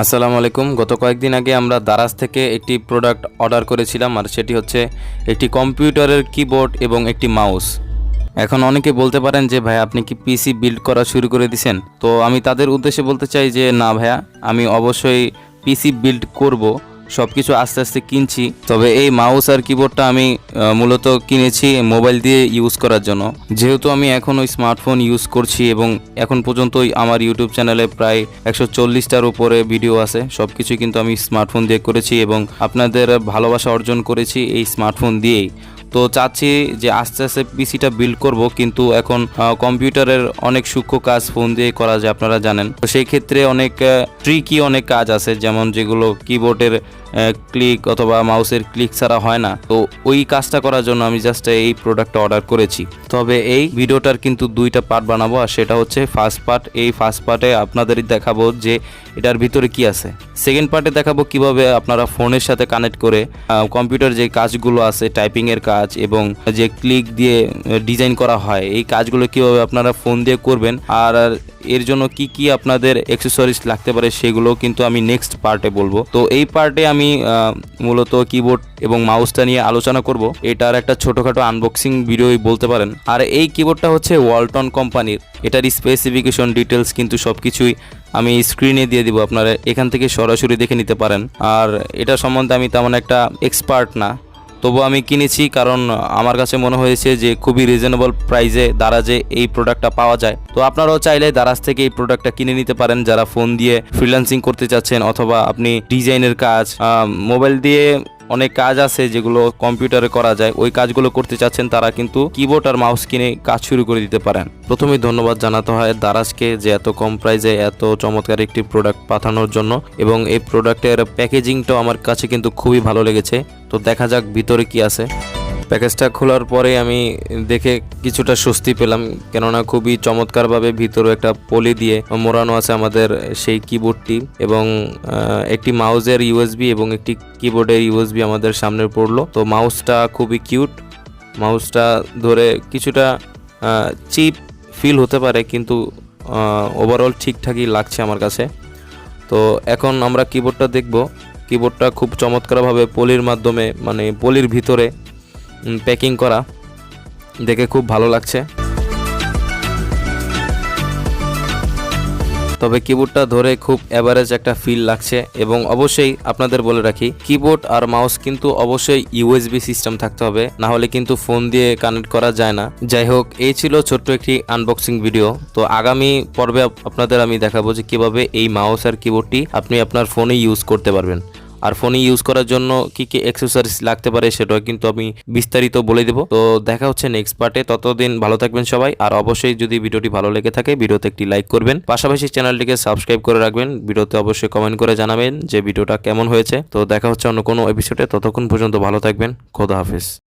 আসসালামু আলাইকুম। গত কয়েকদিন আগে আমরা দারাজ থেকে একটি প্রোডাক্ট অর্ডার করেছিলাম আর সেটি হচ্ছে একটি কম্পিউটারের কিবোর্ড এবং একটি মাউস এখন অনেকে বলতে পারেন যে ভাই আপনি কি পিসি বিল্ড করা শুরু করে দিছেন? তো আমি তাদের উদ্দেশ্যে বলতে চাই যে, না ভাইয়া, আমি অবশ্যই পিসি বিল্ড করব। সব কিছু আস্তে আস্তে কিনছি। তবে এই মাউস আর কিবোর্ডটা আমি মূলত কিনেছি মোবাইল দিয়ে ইউজ করার জন্য। যেহেতু আমি এখন ওই স্মার্টফোন ইউজ করছি এবং এখন পর্যন্তই আমার ইউটিউব চ্যানেলে প্রায় একশো চল্লিশটার উপরে ভিডিও আছে। সব কিছুই কিন্তু আমি স্মার্টফোন দিয়ে করেছি এবং আপনাদের ভালোবাসা অর্জন করেছি এই স্মার্টফোন দিয়েই। তো চাচ্ছি যে আস্তে আস্তে পিসিটা বিল্ড করব, কিন্তু এখন কম্পিউটারের অনেক সূক্ষ্ম কাজ ফোন দিয়ে করা যায়, আপনারা জানেন। তো সেই ক্ষেত্রে অনেক ট্রিকি অনেক কাজ আছে, যেমন যেগুলো কিবোর্ডের ক্লিক অথবা মাউসের ক্লিক ছাড়া হয় না। তো ওই কাজটা করার জন্য আমি জাস্ট এই প্রোডাক্টটা অর্ডার করেছি। তবে এই ভিডিওটার কিন্তু দুইটা পার্ট বানাবো, আর সেটা হচ্ছে ফার্স্ট পার্ট এই ফার্স্ট পার্টে আপনাদের দেখাবো যে এটার ভিতরে কি আছে। সেকেন্ড পার্টে দেখাবো কীভাবে আপনারা ফোনের সাথে কানেক্ট করে কম্পিউটার যে কাজগুলো আছে টাইপিং এর কাজ এবং যে ক্লিক দিয়ে ডিজাইন করা হয়, এই কাজগুলো কীভাবে আপনারা ফোন দিয়ে করবেন। আর এর জন্য কি কি আপনাদের অ্যাক্সেসরিজ লাগতে পারে সেগুলো কিন্তু আমি নেক্সট পার্টে বলব। তো এই পার্টে আমি মূলত কিবোর্ড এবং মাউসটা নিয়ে আলোচনা করব। এটার একটা ছোটোখাটো আনবক্সিং ভিডিওই বলতে পারেন। আর এই কিবোর্ডটা হচ্ছে ওয়ালটন কোম্পানির। এটার স্পেসিফিকেশন ডিটেলস কিন্তু সব কিছুই আমি স্ক্রিনে দিয়ে দিব। আপনারা এখান থেকে সরাসরি দেখে নিতে পারেন। আর এটা সম্বন্ধে আমি তেমন একটা এক্সপার্ট না। তবু আমি কিনেছি কারণ আমার কাছে মনে হয়েছে যে খুবই রিজনেবল প্রাইসে দারাজে এই প্রোডাক্টটা পাওয়া যায়। তো আপনারাও চাইলে দারাজ থেকে এই প্রোডাক্টটা কিনে নিতে পারেন। যারা ফোন দিয়ে ফ্রিল্যান্সিং করতে চাচ্ছেন অথবা আপনি ডিজাইনের কাজ মোবাইল দিয়ে অনেক কাজ আছে যেগুলো কম্পিউটারে করা যায়, ওই কাজগুলো করতে চাচ্ছেন তারা কিন্তু কিবোর্ড আর মাউস কিনে কাজ শুরু করে দিতে পারেন। প্রথমেই ধন্যবাদ জানাতে হয় দারাজকে যে এত কম প্রাইসে এত চমৎকার একটি প্রোডাক্ট পাঠানোর জন্য এবং এই প্রোডাক্টের প্যাকেজিংটাও আমার কাছে কিন্তু খুবই ভালো লেগেছে। তো দেখা যাক ভিতরে কি আছে। প্যাকেজটা খোলার পরে আমি দেখে কিছুটা স্বস্তি পেলাম, কেননা খুবই চমৎকারভাবে ভিতরে একটা পলি দিয়ে মোড়ানো আছে আমাদের সেই কিবোর্ডটি এবং একটি মাউসের ইউএসবি এবং একটি কিবোর্ডের ইউএসবি আমাদের সামনে পড়ল। তো মাউসটা খুবই কিউট মাউসটা ধরে কিছুটা চিপ ফিল হতে পারে কিন্তু ওভারঅল ঠিকঠাকই লাগছে আমার কাছে। তো এখন আমরা কিবোর্ডটা দেখব। কিবোর্ডটা খুব চমৎকারভাবে পলির মাধ্যমে মানে পলির ভিতরে প্যাকিং করা। দেখে খুব ভালো লাগছে। তবে কিবোর্ডটা ধরে খুব অ্যাভারেজ একটা ফিল লাগছে এবং অবশ্যই আপনাদের বলে রাখি কিবোর্ড আর মাউস কিন্তু অবশ্যই ইউএসবি সিস্টেম থাকতে হবে, না হলে কিন্তু ফোন দিয়ে কানেক্ট করা যায় না। যাই হোক, এই ছিল ছোট্ট একটি আনবক্সিং ভিডিও তো আগামী পর্বে আপনাদের আমি দেখাবো যে কীভাবে এই মাউস আর কিবোর্ডটি আপনি আপনার ফোনে ইউজ করতে পারবেন। আর ফোনে ইউজ করার জন্য কি কি অ্যাক্সেসরিজ লাগতে পারে সেটাও কিন্তু আমি বিস্তারিত বলে দেবো। তো দেখা হচ্ছে নেক্সট পার্টে ততদিন ভালো থাকবেন সবাই। আর অবশ্যই যদি ভিডিওটি ভালো লেগে থাকে, ভিডিওতে একটি লাইক করবেন। পাশাপাশি চ্যানেলটিকে সাবস্ক্রাইব করে রাখবেন। ভিডিওতে অবশ্যই কমেন্ট করে জানাবেন যে ভিডিওটা কেমন হয়েছে। তো দেখা হচ্ছে অন্য কোনো এপিসোডে ততক্ষণ পর্যন্ত ভালো থাকবেন। খোদা হাফিজ।